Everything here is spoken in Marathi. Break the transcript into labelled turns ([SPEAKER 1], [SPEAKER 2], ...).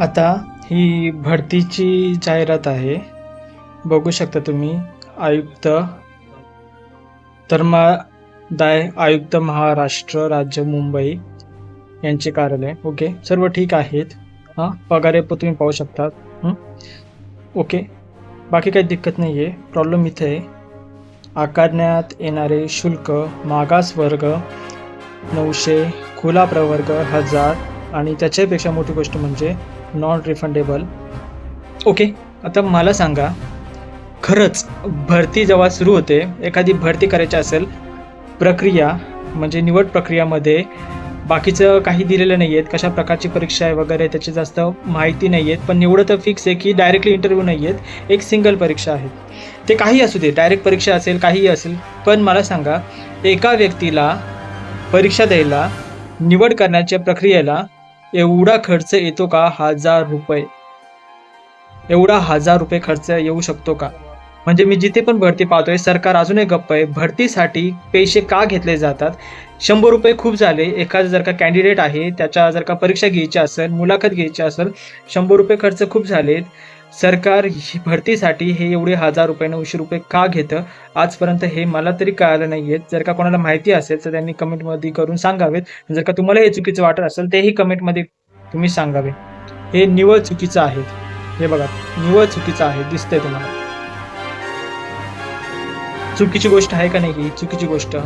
[SPEAKER 1] आता ही भरतीची जाहिरात आहे. बघू शकता तुम्ही आयुक्त धर्मादाय आयुक्त महाराष्ट्र राज्य मुंबई यांचे कार्यालय. ओके सर्व ठीक आहेत. हां पगारे पण तुम्ही पाहू शकतात ओके बाकी काही दिक्कत नाही आहे प्रॉब्लेम इथे आहे. आकारण्यात येणारे शुल्क मागास वर्ग नऊशे खुला प्रवर्ग हजार आणि त्याच्यापेक्षा मोठी गोष्ट म्हणजे नॉन रिफंडेबल ओके आता मला सांगा खरंच भरती जेव्हा सुरू होते एखादी भरती करायची असेल प्रक्रिया म्हणजे निवड प्रक्रियामध्ये बाकीचं काही दिलेलं नाही आहेत कशा प्रकारची परीक्षा आहे वगैरे त्याची जास्त माहिती नाही आहेत पण निवडं तर फिक्स आहे की डायरेक्टली इंटरव्ह्यू नाही आहेत एक सिंगल परीक्षा आहे. ते काही असू दे डायरेक्ट परीक्षा असेल काहीही असेल पण मला सांगा एका व्यक्तीला परीक्षा द्यायला निवड करण्याच्या प्रक्रियेला एवढा खर्च येतो का? हजार रुपये. एवढा हजार रुपये खर्च येऊ शकतो का? म्हणजे मी जिथे पण भरती पाहतोय सरकार अजूनही गप्प आहे. भरतीसाठी पैसे का घेतले जातात? शंभर रुपये खूप झाले. एखादं जर का कॅन्डिडेट आहे त्याच्या जर का परीक्षा घ्यायची असेल मुलाखत घ्यायची असेल शंभर रुपये खर्च खूप झालेत. सरकार ही भरतीसाठी हे एवढे हजार रुपयानं उशीर रुपये का घेतं? आजपर्यंत हे मला तरी कळालं नाही आहे जर का कोणाला माहिती असेल तर त्यांनी कमेंटमध्ये करून सांगावेत. जर का तुम्हाला हे चुकीचं वाटत असेल तेही कमेंटमध्ये तुम्ही सांगावे. हे निवळ चुकीचं आहे. हे बघा निवळ चुकीचं आहे दिसतंय तुम्हाला. चुकीची गोष्ट आहे का नाही ही? चुकीची गोष्ट.